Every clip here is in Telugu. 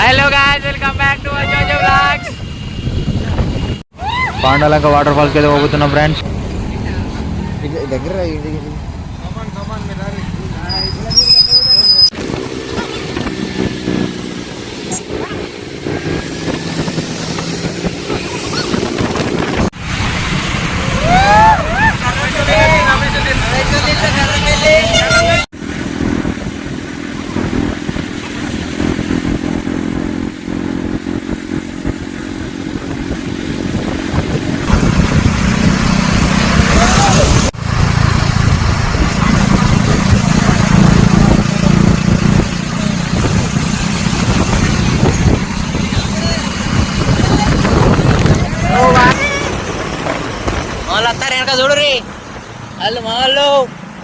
Hello guys welcome back to అజోజో blogs Pandalanka water ఫాల్స్కి అయితే పోతున్నాం ఫ్రెండ్స్ దగ్గర వాళ్ళు వస్తారు వెనక చూడురి వాళ్ళు మా వాళ్ళు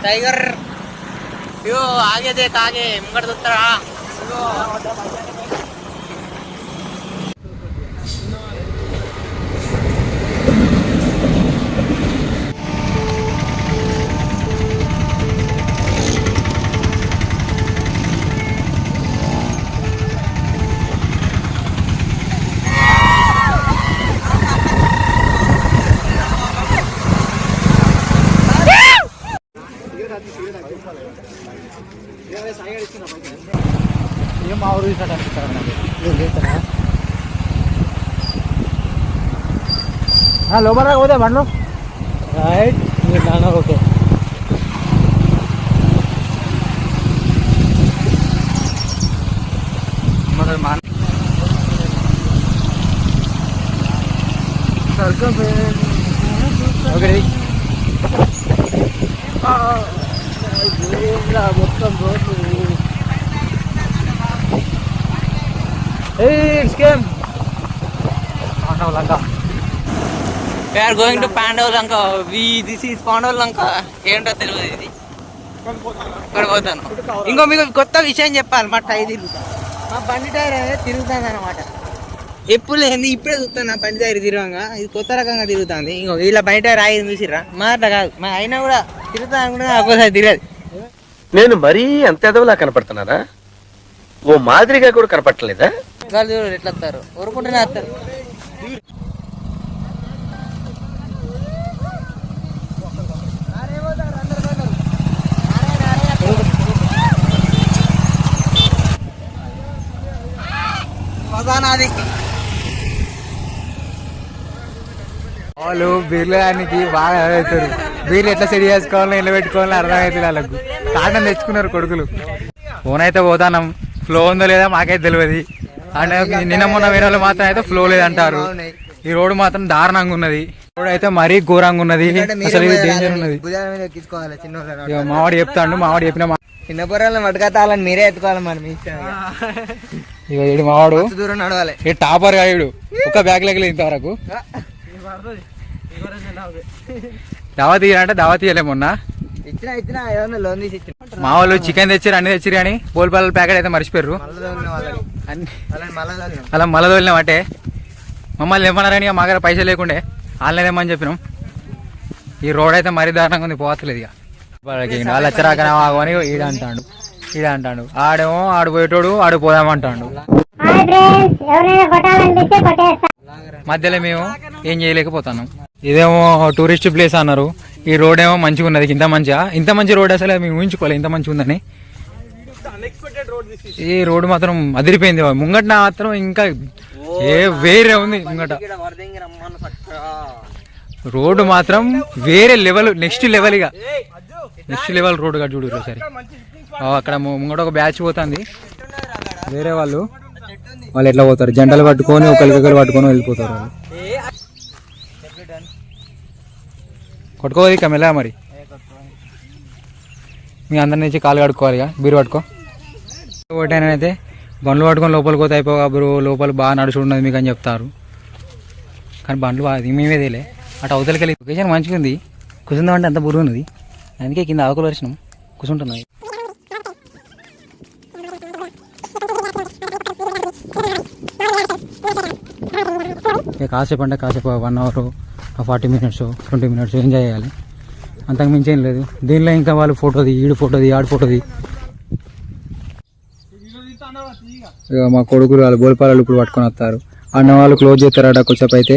టైగర్. అయ్యో ఆగేదే కాగే ముంగట చూస్తారా ఏం మా ఊరు చూసినట్టు అనిపిస్తారు నాకు లోపల పోతే బండ్లు రైట్ మీరు నాన్న ఓకే మన మా ఓకే మొత్తం రోడ్లు Scam. Pandava Lanka we're going to Pandav Lanka we this is Pandav Lanka ఏంటో తెలియదు ఇది. ఇక్కడ పోతాను. ఇంకో మీకు కొత్త విషయం చెప్పాలి మా టైర్ తిరుగుతా మా బండి టైర్ అనేది తిరుగుతుంది అనమాట ఎప్పుడు లేదు ఇప్పుడే చూస్తాను నా బండి టైర్ తిరగంగా. ఇది కొత్త రకంగా తిరుగుతుంది. ఇంకో వీళ్ళ బండి టైర్ ఆగి చూసిర్రా? మా అట్లా కాదు. మా అయినా కూడా తిరుగుతా అనుకుంటే ఒక్కోసారి తిరగదు. నేను మరీ అంత ఎదవలా కనపడుతున్నారా ఓ మాదిరిగా కూడా కనపడలేదా వాళ్ళు చూడు ఎట్లా వస్తారు? ఊరుకుంటూనే వస్తారు. వాళ్ళు బిర్యానీకి బాగా అవుతారు. బీర్లు ఎట్లా సెడి చేసుకోవాలో ఎట్లా పెట్టుకోవాలో అర్థమవుతుంది వాళ్ళకు. కారణం తెచ్చుకున్నారు కొడుకులు. ఫోన్ అయితే పోతానం ఫ్లో ఉందో లేదా మాకైతే తెలియదు అంటే నిన్న మొన్న వేరే వాళ్ళు మాత్రం అయితే ఫ్లో లేదంటారు. ఈ రోడ్డు మాత్రం దారుణంగా ఉన్నది. రోడ్ అయితే మరీ ఘోరంగా ఉన్నది. అసలు ఇది డేంజర్ ఉన్నది. మావాడు చెప్తాడు మావాడు చెప్పిన మా- చిన్న పొరాలను మటుకతాలని మీరే ఎత్తుకోవాలి మరి మీ ఇష్టం ఇక. ఈడు మావాడు దూరం నడవాలి. ఏ టాపర్ గాయుడు ఒక బ్యాగ్ లెక్కలు ఇంతవరకు. దావా తీయాలంటే దావా తీయలే మొన్న. ఇచ్చిన ఇచ్చిన ఏదన్నా లోన్ తీసి ఇచ్చిన. మా వాళ్ళు చికెన్ తెచ్చారు అన్ని తెచ్చిరు కానీ పోల్పాల ప్యాకెట్ అయితే మర్చిపోయారు అలా మళ్ళీ తోలినాం అంటే మమ్మల్ని ఏమన్నారని ఇక మా దగ్గర పైసలు లేకుండే. వాళ్ళని ఏమని చెప్పినాం. ఈ రోడ్ అయితే మరీ దారుణంగా ఉంది పోతలేదు ఇక. వాళ్ళకి వాళ్ళు వచ్చరాకనే ఆగమని ఈడ అంటాడు. ఈడ అంటాడు. ఆడేమో ఆడు పోయేటోడు ఆడు పోదామంటాడు హాయ్ ఫ్రెండ్స్ ఎవరైనా కొట్టాలనిపిస్తే కొట్టేస్తా. మధ్యలో మేము ఏం చేయలేకపోతున్నాం. ఇదేమో టూరిస్ట్ ప్లేస్ అన్నారు. ఈ రోడ్ ఏమో మంచిగా ఉన్నది. ఇంత మంచిగా ఇంత మంచి రోడ్ అసలు మేము ఊహించుకోలేదు ఇంత మంచిగా ఉందని. ఈ రోడ్ మాత్రం అదిరిపోయింది. ముంగట మాత్రం ఇంకా ఏ వేరే ఉంది ముంగట. రోడ్డు మాత్రం వేరే లెవెల్ నెక్స్ట్ లెవెల్ ఇక. నెక్స్ట్ లెవెల్ రోడ్ కట్ చూడు సరే. అక్కడ ముంగట ఒక బ్యాచ్ పోతుంది. వేరే వాళ్ళు. వాళ్ళు ఎట్లా పోతారు? జెండలు పట్టుకొని ఒకరికొకరు పట్టుకొని వెళ్ళిపోతారు పట్టుకోవాలి ఇక మెల్లగా మరి. మీ అందరి నుంచి కాలు కడుక్కోవాలి ఇక. బీరు పట్టుకో. ఒకటైనా బండ్లు పట్టుకొని లోపలికి పోతే అయిపోగా బ్రో లోపల బాగా నడుచుకున్నది మీకు అని చెప్తారు. కానీ బండ్లు బాగా మేమే తేలే. అటు అవతలకి వెళ్ళి లొకేషన్ మంచిగా ఉంది. కూర్చుందాం అంటే అంత బురుగు ఉన్నది. అందుకే కింద ఆకులు వచ్చినాం కూర్చుంటున్నాయి కాసేపు అంటే కాసేపు one hour. Forty minutes twenty minutes enjoy చేయాలి. అంతకు మించి ఏం లేదు. దీనిలో ఇంకా వాళ్ళు ఫోటోది ఈడు ఫోటోది ఆడు ఫోటోది ఇక మా కొడుకులు వాళ్ళు బోల్పాలు ఇప్పుడు పట్టుకొని వస్తారు. అన్న వాళ్ళు క్లోజ్ చేస్తారట కొంచెం అయితే.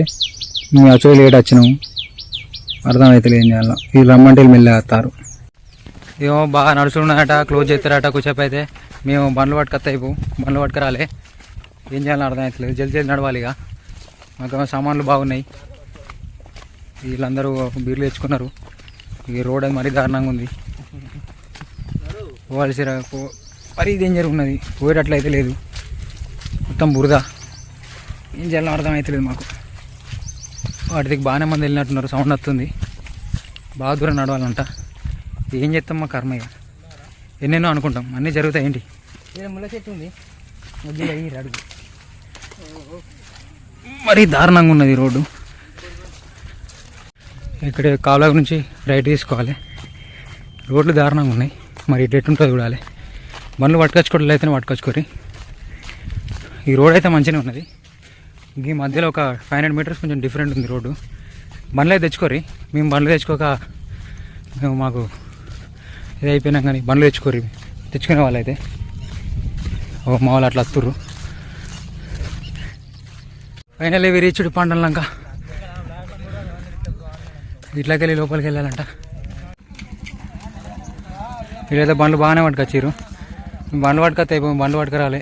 మేము యాక్చువల్లీ లేట్ వచ్చినాము. అర్థమైతే ఏం చేయాలో. వీళ్ళు రమ్మంటే వీళ్ళు మెల్లగా వస్తారు. ఏమో బాగా నడుచుకున్నారట క్లోజ్ చేస్తారట కొంచెం అయితే. మేము బండ్లు పట్టుకొస్తాయి బండ్లు పట్టుకురాలే. ఏం చేయాలో అర్థమవుతలేదు జల్ది జల్ది నడవాలి ఇక మాకు సామాన్లు బాగున్నాయి. వీళ్ళందరూ బీర్లు తెచ్చుకున్నారు. ఈ రోడ్ అది మరీ దారుణంగా ఉంది. పోవాల్సి మరీ డేంజర్ ఉన్నది పోయేటట్లయితే లేదు. మొత్తం బురద. ఏం చేయాలో అర్థమవుతలేదు మాకు. వాటికి బాగానే మంది వెళ్ళినట్టున్నారు. సౌండ్ వస్తుంది. బాగా దూరం నడవాలంట. ఏం చేస్తాం మా కర్మ ఇక? ఎన్నెన్నో అనుకుంటాం. అన్నీ జరుగుతాయి ఏంటి? ముళ్ళ చెట్టు ఉంది. అడుగు మరీ దారుణంగా ఉన్నది రోడ్డు. ఇక్కడ కాలువ నుంచి రైట్ తీసుకోవాలి. రోడ్లు దారుణంగా ఉన్నాయి. మరి ఇటు ఎట్టుంటుందో చూడాలి. బండ్లు పట్టుకొచ్చుకోవడం అయితేనే పట్టుకొచ్చుకోరి. ఈ రోడ్ అయితే మంచిగానే ఉన్నది. ఈ మధ్యలో ఒక ఫైవ్ హండ్రెడ్ మీటర్స్ కొంచెం డిఫరెంట్ ఉంది రోడ్డు. బండ్లు అయితే తెచ్చుకోరి. మేము బండ్లు తెచ్చుకోక మేము మాకు ఇది అయిపోయినాం కానీ బండ్లు తెచ్చుకోరి. తెచ్చుకునే వాళ్ళైతే ఒక మా వాళ్ళు అట్లా వస్తుర్రు ఫైనల్లీ ఇవి రీచ్డ్ పండలంక ఇట్లకి వెళ్ళి లోపలికి వెళ్ళాలంట వీళ్ళైతే బండ్లు బాగానే పట్టుకొచ్చారు బండ్లు పట్టుకొస్తే బండ్లు పట్టుకురాలి.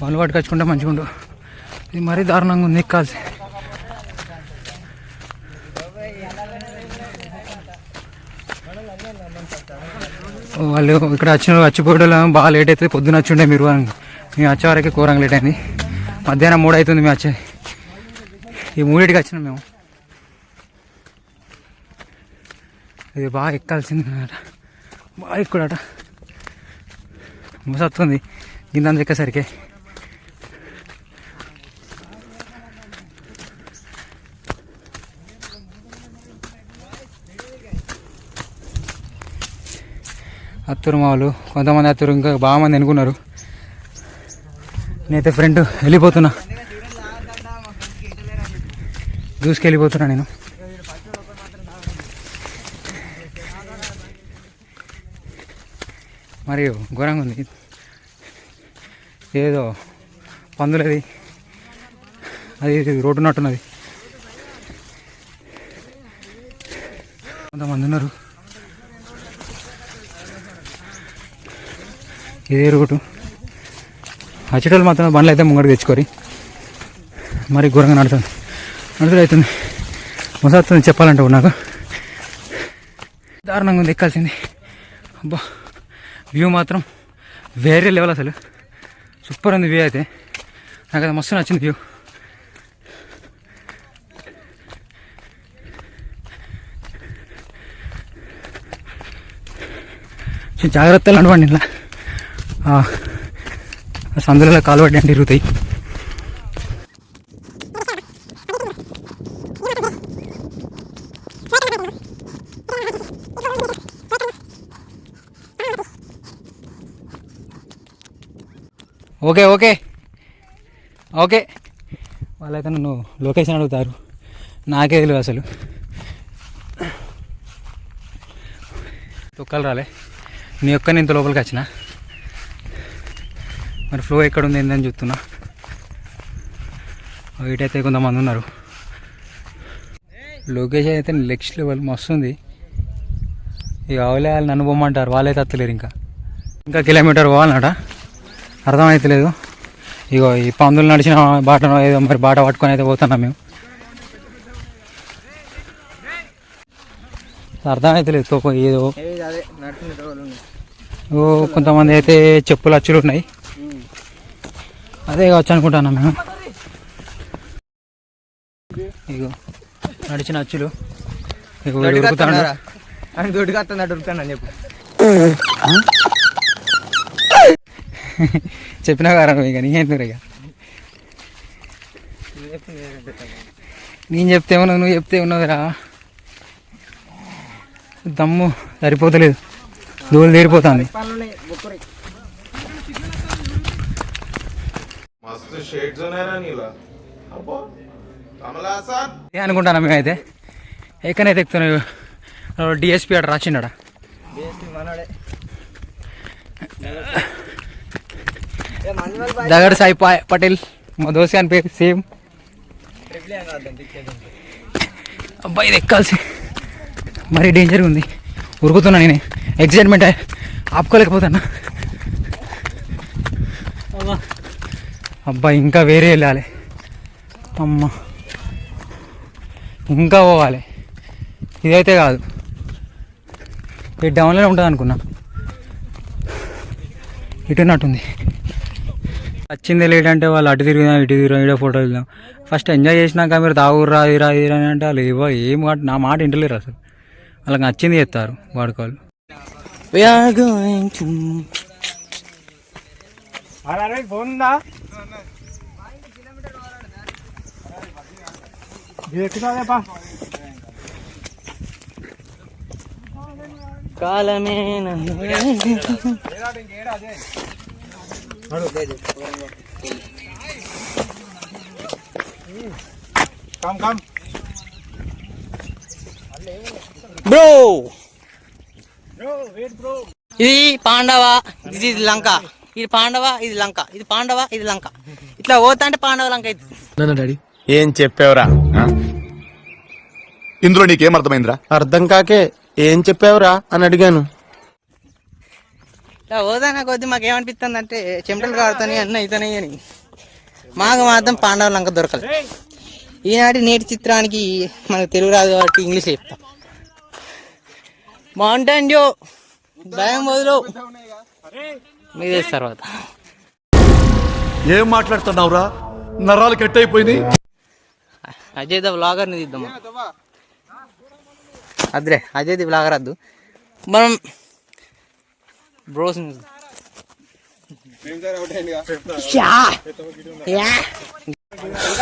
బండ్లు పట్టుకొచ్చుకుంటే మంచిగా ఉండు ఇది మరీ దారుణంగా ఉంది ఎక్కాల్సి. వాళ్ళు ఇక్కడ వచ్చిన వచ్చిపోవడం బాగా లేట్ అవుతుంది పొద్దున వచ్చి ఉండే మీరు మేము వచ్చే వరకు కూరంగా లేట్ అయింది. మధ్యాహ్నం మూడు అవుతుంది మేము వచ్చే ఈ మూడింటికి వచ్చినాం మేము. ఇది బాగా ఎక్కాల్సింది అనమాట బాగా ఎక్కుడట మోసొస్తుంది గిందంత ఎక్కేసరికి. అత్తురు మా వాళ్ళు కొంతమంది అత్తరు ఇంకా బాగా మంది అనుకున్నారు నేనైతే ఫ్రెండ్ వెళ్ళిపోతున్నా. దూసుకెళ్ళిపోతున్నా నేను. మరియు ఘోరంగా ఉంది. ఏదో పందులది. అది రోడ్డు నట్టున్నది కొంతమంది ఉన్నారు. ఇదే రోడ్డు అచ్చటోళ్ళు మాత్రం బండ్లు అయితే ముంగడికి తెచ్చుకోరి మరి ఘోరంగా నడుతుంది నడుతుంది అవుతుంది. మొసస్తుంది చెప్పాలంటే నాకు. దారుణంగా ఉంది ఎక్కాల్సింది. అబ్బా. వ్యూ మాత్రం వేరే లెవెల్ అసలు. సూపర్ ఉంది వ్యూ అయితే. నాకు అది మస్తు నచ్చింది వ్యూ. జాగ్రత్తలు నడవండి ఇలా. సందులలో కాలు అంటే ఇరుగుతాయి ఓకే ఓకే. ఓకే. వాళ్ళైతే నన్ను లొకేషన్ అడుగుతారు. నాకే తెలియదు అసలు. తొక్కలు రాలే. నీ ఒక్క ఇంత లోపలికి వచ్చిన? మరి ఫ్లో ఎక్కడ ఉంది ఏందని చూస్తున్నా. ఇటైతే కొంతమంది ఉన్నారు. లొకేషన్ అయితే నెక్స్ట్ లెవెల్ మస్తుంది. ఇక అవలే వాళ్ళు నన్ను పోమంటారు వాళ్ళైతే అత్తలేరు ఇంకా. ఇంకా కిలోమీటర్ పోవాలన్నట అర్థమైతలేదు ఇగో ఈ పందులు నడిచిన బాట ఏదో మరి బాట పట్టుకొని అయితే పోతున్నాం మేము అర్థమైతలేదు తోక ఏదో ఓ కొంతమంది అయితే చెప్పులు అచ్చులు ఉన్నాయి అదే కావచ్చు అనుకుంటున్నాం మేము ఇగో నడిచిన అచ్చులు ఇగో వీడు దొడ్డికి అని చెప్పి చెప్పిన కారణం ఇక నీ ఎందుకు ఇక. నేను చెప్తే ఉన్నావు నువ్వు చెప్తే ఉన్నదిరా. దమ్ము సరిపోతలేదు. దూలు తీరిపోతుంది. అనుకుంటాను మేమైతే? ఎక్కడైతే ఎక్కుతున్నావు డిఎస్పీ అక్కడ రాచిండా బేసి సాయి పా- పటేల్ మా దోస్త్ అని పేరు సేమ్ అబ్బాయి ఇది ఎక్కాల్సి. మరీ డేంజర్గా ఉంది. ఉరుకుతున్నా నేను. ఎగ్జైట్మెంట్ ఆపుకోలేకపోతున్నా. అబ్బాయి ఇంకా వేరే వెళ్ళాలి. అమ్మ. ఇంకా పోవాలి. ఇదైతే కాదు. ఇది డౌన్లోనే ఉంటుంది అనుకున్నా ఇటున్నట్టుంది. వచ్చింది లేట్ అంటే వాళ్ళు అటు తిరిగినా ఇటు తిరిగినా ఇడే ఫోటో వెళ్దాం ఫస్ట్ ఎంజాయ్ చేసినాక మీరు తాగుర్రా ఇరా ఇరా అని అంటే వాళ్ళు ఏవో ఏం మాట నా మాట ఇంటలేరు అసలు. వాళ్ళకి నచ్చింది చేస్తారు వాడుకోవాలి. We are going to కాలమే నన్ను బ్రో ఇది పాండవ ఇది ఇది లంక. ఇది పాండవ ఇది లంక. ఇది పాండవ ఇది లంక. ఇట్లా పోతా అంటే పాండవ లంక అవుతుంది ఏం చెప్పావురా? ఇందులో నీకేం అర్థమైందిరా? అర్థం కాకే ఏం చెప్పావురా అని అడిగాను. ఇట్లా పోతాన కొద్ది మాకు ఏమనిపిస్తుంది అంటే చెమటలు కాడుతాయి అన్నీ అవుతాయి అని. మాకు మాత్రం పాండవ లంక దొరకదు ఈనాటి నేటి చిత్రానికి మనకు తెలుగు రాదు కాబట్టి ఇంగ్లీష్ చెప్తాం. మౌంటైన్ డ్యూ భయం వదులు. మీద తర్వాత. ఏం మాట్లాడుతున్నావురా? నరాలు కట్ అయిపోయినాయి అజయ్ ద బ్లాగర్ని తీద్దాం అద్రే అజయ్ ది బ్లాగర్ వద్దు మనం బ్రోస్ ఇంకా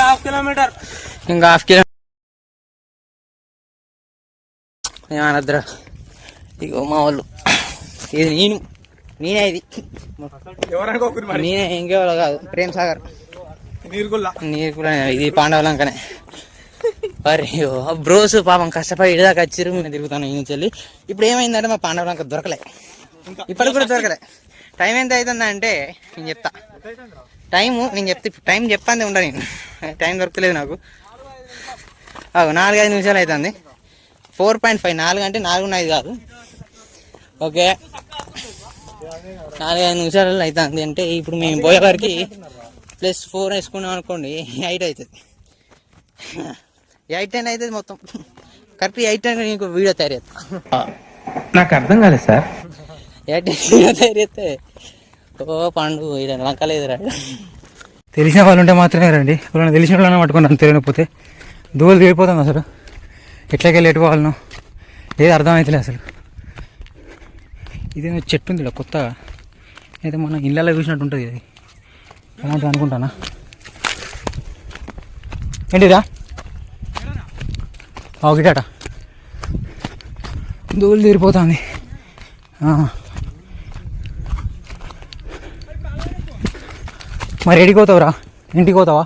హాఫ్ కిలోమీటర్. ఇంకా హాఫ్ కిలో ఇగో మా వాళ్ళు. ఇది నేను. నేనే ఇది. నేనే ఇంకెవరో కాదు. ప్రేమ్ సాగర్. నీరు కూడా ఇది పాండవలంకనే. అరే బ్రోస్ పాపం కష్టపడి ఇడిదాకా వచ్చిర్రు నేను తిరుగుతాను ఈ నుంచి వెళ్ళి ఇప్పుడు ఏమైందంటే మా పాండవలంక దొరకలే. ఇప్పటికి కూడా దొరకలే. టైం ఎంత అవుతుందంటే నేను చెప్తా. టైము నేను చెప్తే ఇప్పుడు టైం చెప్పంది ఉండ నేను. టైం దొరకలేదు నాకు. అవు నాలుగైదు నిమిషాలు అవుతుంది ఫోర్ పాయింట్ ఫైవ్ నాలుగు అంటే నాలుగు ఐదు కాదు. ఓకే. నాలుగైదు నిమిషాలు అవుతుంది అంటే ఇప్పుడు మేము పోయే వరకు ప్లస్ ఫోర్ వేసుకున్నాం అనుకోండి ఎయిట్ అవుతుంది ఎయిట్ టెన్ అవుతుంది మొత్తం. కరెక్ట్ ఎయిట్ టెన్ నీకు వీడియో తయారు చేస్తా. నాకు అర్థం కాలేదు సార్. ఎయిట్ తయారు చేస్తే? ఓ పండు ఈడ లంకలేదు రా తెలిసిన వాళ్ళు ఉంటే మాత్రమే రండి. ఇప్పుడు తెలిసిన వాళ్ళని పట్టుకున్నాను తెలియకపోతే దూలు తిరిగిపోతాం అసలు. ఎట్లాకెళ్ళి ఎటు వాళ్ళను ఏది అర్థమవుతలే అసలు. ఇదేమో చెట్టు ఉంది కొత్తగా అయితే మన ఇళ్ళలో చూసినట్టు ఉంటుంది అది. అలాంటిది అనుకుంటానా? ఏంటిరా ఒకటాట దూలు తీరిపోతుంది మరి ఎడికి పోతావురా? ఇంటికి పోతావా?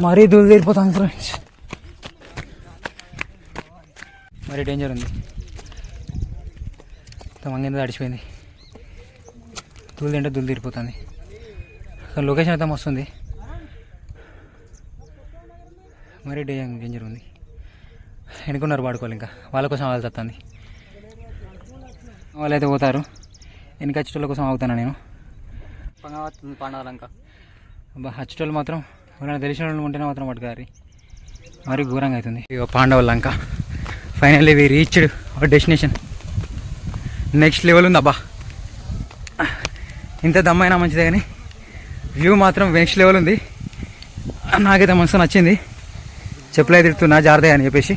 మరీ దూలు తీరిపోతాను ఫ్రెండ్స్. మరీ డేంజర్ ఉంది. మంగింద తడిచిపోయింది దూలు తింటే దూలు తీరిపోతుంది. లొకేషన్ అయితే వస్తుంది మరీ డే డేంజర్ ఉంది. ఎన్నుకున్నారు పాడుకోవాలి ఇంకా? వాళ్ళ కోసం వాళ్ళు తత్తుంది. వాళ్ళైతే పోతారు. వెనక వచ్చేటోళ్ళ కోసం ఆగుతాను నేను? పాండవలంక. అబ్బా హచ్చటోళ్ళు మాత్రం ఎవరైనా తెలిసిన వాళ్ళు ఉంటేనే మాత్రం పట్టుకారి మరి ఘోరంగా అవుతుంది. ఇక Pandava Lanka finally we reached our destination next level ఉంది అబ్బా. ఇంత దమ్మైనా మంచిదే కానీ వ్యూ మాత్రం నెక్స్ట్ లెవెల్ ఉంది. నాకైతే మనసు నచ్చింది. చెప్పులే తిడుతున్నా జాగ్రత్త అని చెప్పేసి.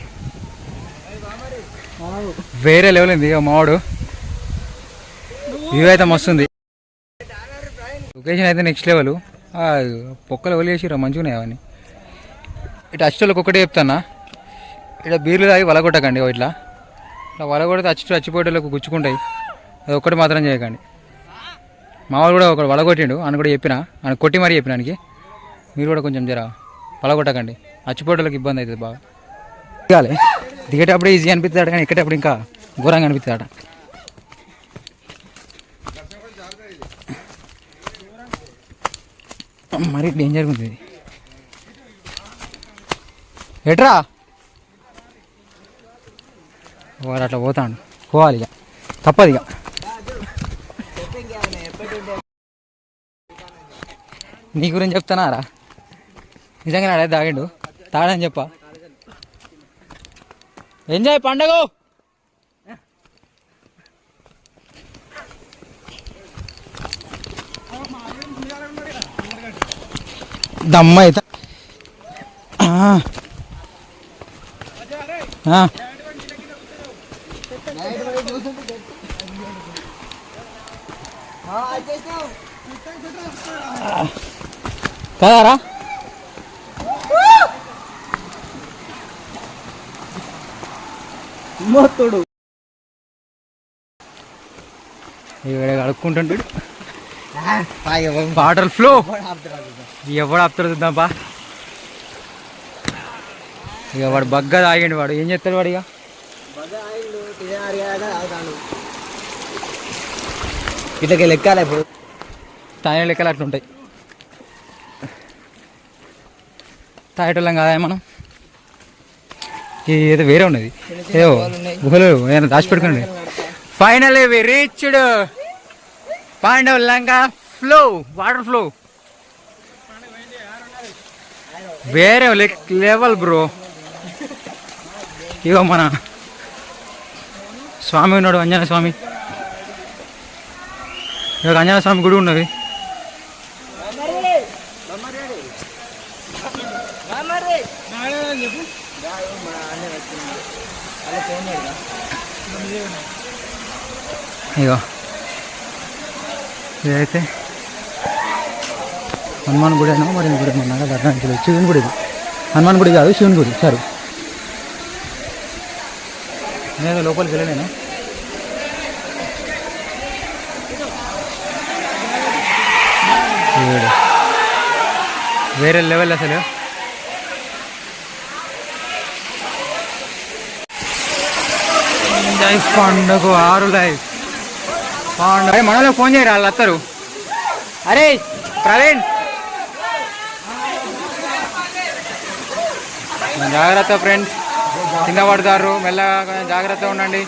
వేరే లెవెల్ ఉంది ఇక మావాడు. వ్యూ అయితే మస్తు ఉంది. లొకేషన్ అయితే నెక్స్ట్ లెవెల్ పొక్కలు వదిలేసిరా మంచిగా ఉన్నాయి అవన్నీ. ఇటు అచ్చోళ్ళకి ఒకటే చెప్తానా ఇట్లా బీర్లు తాగి వలగొట్టకండి ఇట్లా. ఇట్లా వలగొడితే అచ్చు చచ్చిపోయేటోళ్ళకు గుచ్చుకుంటాయి. అది ఒక్కటి మాత్రం చేయకండి. మావాడు కూడా ఒకడు వలగొట్టిండు అని కూడా చెప్పిన. అని కొట్టి మరీ చెప్పినానికి మీరు కూడా కొంచెం జర వలగొట్టకండి అచ్చిపోయేటోళ్ళకి ఇబ్బంది అవుతుంది బాగా. దిగాలి. దిగేటప్పుడు ఈజీ అనిపిస్తాడు కానీ ఎక్కేటప్పుడు ఇంకా ఘోరంగా అనిపిస్తాడు మరి డేంజర్ ఉంది. ఎట్రా? వాడు అట్లా పోతాడు. పోవాలి ఇక. తప్పదు ఇక. నీ గురించి చెప్తానారా నిజంగా నాడే తాగిండు. తాడని చెప్పా. ఎంజాయ్ పండగ! దమ్మ అయితే. కదారా? ఇక్కడ కడుక్కుంటుంటాడు వాటర్ ఫ్లో ఎవడు ఆపుతారు చూద్దాం బా. ఇక వాడు బగ్గ తాగిండు వాడు. ఏం చేస్తాడు వాడు ఇక? ఇట్లకి లెక్కాలి ఇప్పుడు? తాగే లెక్కలు అట్లుంటాయి. తాగేటోళ్ళం కాదా మనం? ఏదో వేరే ఉన్నది. ఏదో గుహలు ఏదైనా దాచిపెట్టుకోండి final we reached Pandava Lanka flow water flow వేరే లెవెల్ బ్రో ఇగో మన స్వామి ఉన్నాడు అంజన స్వామి. ఇక అంజన స్వామి గుడి ఉన్నది. ఇగో. ఇదైతే హనుమాన్ గుడి అయినా మరి గుడి అన్నా దర్శనానికి వెళ్ళి శివుని గుడి హనుమాన్ గుడి కాదు శివుని గుడి. సారీ. నేను లోపలికి వెళ్ళలేను. వేరే లెవెల్ అసలు. లైఫ్ పండుగ ఆరు లైఫ్. అరే మనలో ఫోన్ చేయరా వాళ్ళు వస్తారు. అరే ప్రవీణ్. జాగ్రత్త ఫ్రెండ్స్. కింద పడతారు. మెల్లగా జాగ్రత్తగా ఉండండి.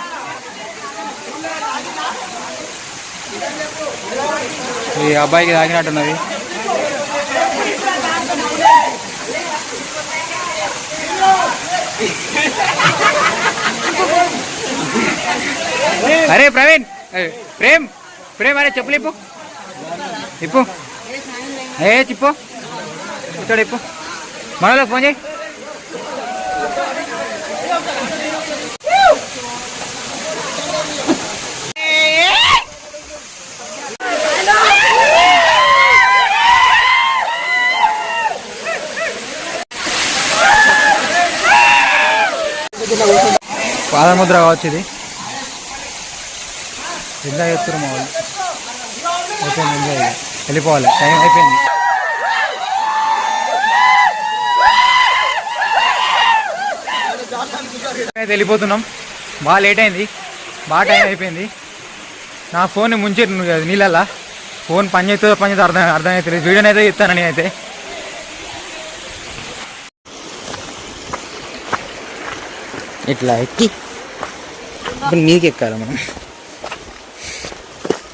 ఈ అబ్బాయికి తాగినట్టున్నది అరే ప్రవీణ్. ప్రేమ్ ప్రేమ్ అరే చెప్పులు ఇప్పు ఇప్పు. ఏ చిప్పు ఇచ్చాడు ఇప్పు. మనలో ఫోన్ చేయి. పాదముద్ర కావచ్చు ఇది. ఎంజాయ్ చేస్తారు మా వాళ్ళు. అయిపోయింది ఎంజాయ్ వెళ్ళిపోవాలి. టైం అయిపోయింది. అయితే వెళ్ళిపోతున్నాం. బాగా లేట్ అయింది. బాగా టైం అయిపోయింది. నా ఫోన్ ముంచే నీళ్ళల్లా? ఫోన్ పని చేస్తుందో పని చేస్తుందో అర్థం అర్థం అవుతుంది వీడియోని అయితే చెప్తాను నేనైతే. ఇట్లా ఎక్కి. ఇప్పుడు నీకు ఎక్కాలి మనం?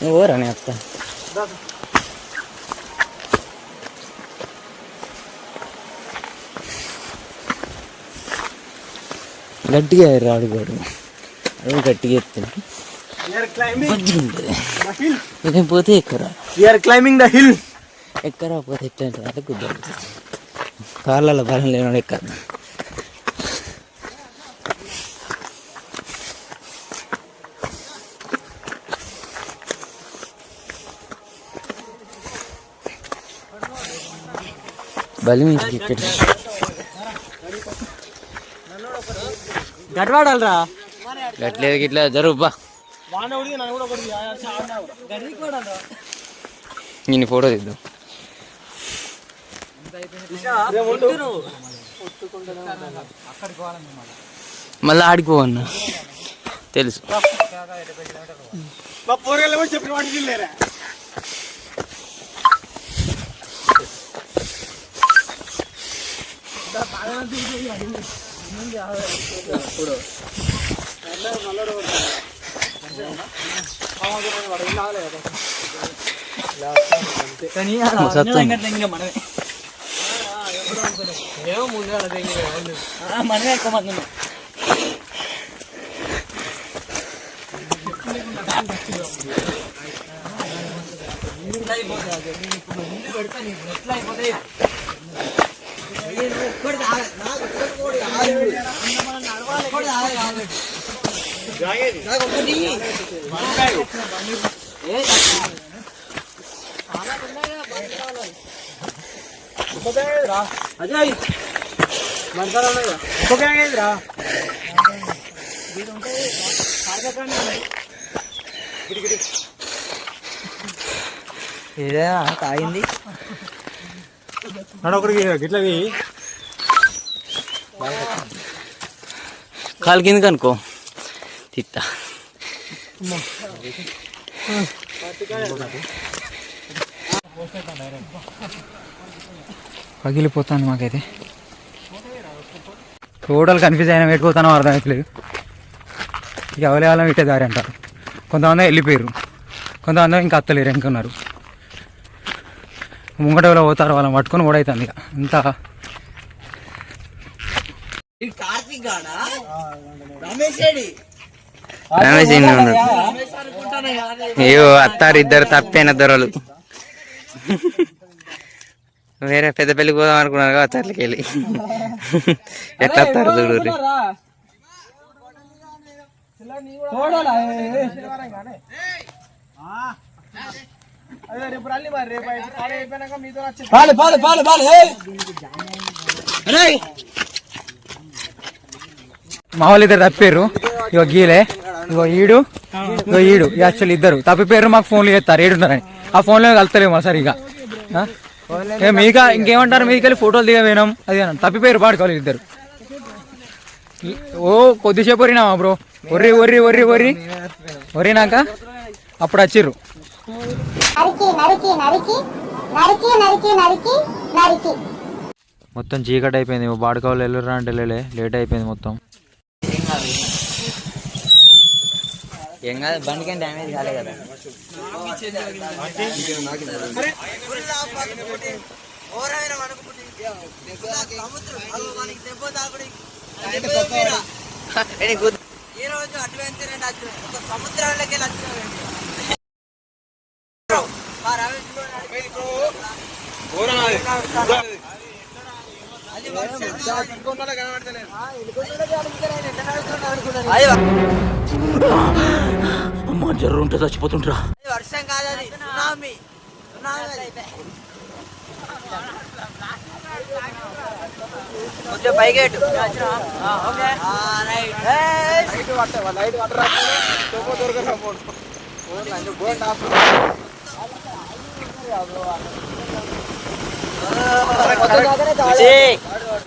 ఓరా నీ అత్త గట్టిగా రాడు అడుగు గట్టిగా ఎత్తుంది పోతే ఎక్కరా ఆర్ క్లైంబింగ్ ద హిల్ ఎక్కరా పోతే ఎట్లా అంటే కుదరదు కాళ్ళలో బలం లేనాడు ఎక్కదు బలి ఇక్కడ గట్వాడాలరా గట్లేదు గిట్లా జరుగుబా నేను ఫోటో తీద్దాం. మళ్ళీ ఆడిపోవన్నా తెలుసు. മണയൊക്കെ വന്നു ഇതായി പോകാതെ ഇപ്പൊ എന്ത് പെടുത്താൻ എട്ടിലായി പോതേ ఎక్కువ మంది ఇదే తాగింది? కాలు కిందకి అనుకో. తిత్తా పగిలిపోతాను మాకైతే. టోటల్ కన్ఫ్యూజ్ అయినా పెట్టిపోతానో అర్థం అవుతలేదు ఇక అవలేవాళ్ళం ఇట్టే దారి అంటారు కొంతమంది వెళ్ళిపోయారు కొంతమంది ఇంకా అత్తలేరు ఇంకున్నారు ముంగట ఎవరో పోతారు వాళ్ళని పట్టుకొని ఓడవుతుంది ఇక. ఇంత. రమేష్ అయ్యో అత్తారు ఇద్దరు తప్పైన దొరలు? వేరే పెద్ద పెళ్ళికి పోదాం అనుకున్నారు కదా అత్తర్లకి వెళ్ళి. ఎట్లా వస్తారు చూడు మా వాళ్ళు ఇద్దరు తప్పారు ఇగో గీలే ఇగో ఈడు ఇగో ఈడు యాక్చువల్ ఇద్దరు. తప్పిపోయారు మాకు ఫోన్లు చేస్తారు ఏడున్నారని. ఆ ఫోన్లో కలుతలేము మా సరిగా. ఆ? ఏ మీకా ఇంకేమంటారు? మీదకెళ్ళి ఫోటోలు దిగవేనాం అది అన్నాను తప్పిపోయారు పాడుకోవాలి ఇద్దరు. ఓ కొద్దిసేపు వరినామా బ్రో? ఒర్రి ఒర్రి ఒర్రి ఒర్రి. ఒరినాక అప్పుడు వచ్చిర్రు. నరికి నరికి నరికి నరికి నరికి నరికి నరికి. మొత్తం చీకటి అయిపోయింది. బాడుకోవాలి వెళ్ళరా అంటే లేలే లేట్ అయిపోయింది మొత్తం. ఏం కాదు బండికి డ్యామేజ్ కాలే కదా. ఈ రోజు అడ్వెంచర్ ఒక సముద్రంలోకి వెళ్ళి అమ్మా జర్రు ఉంటే చచ్చిపోతుంటరా వర్షం కాదది సునామీ కొంచెం పైగేటు రైట్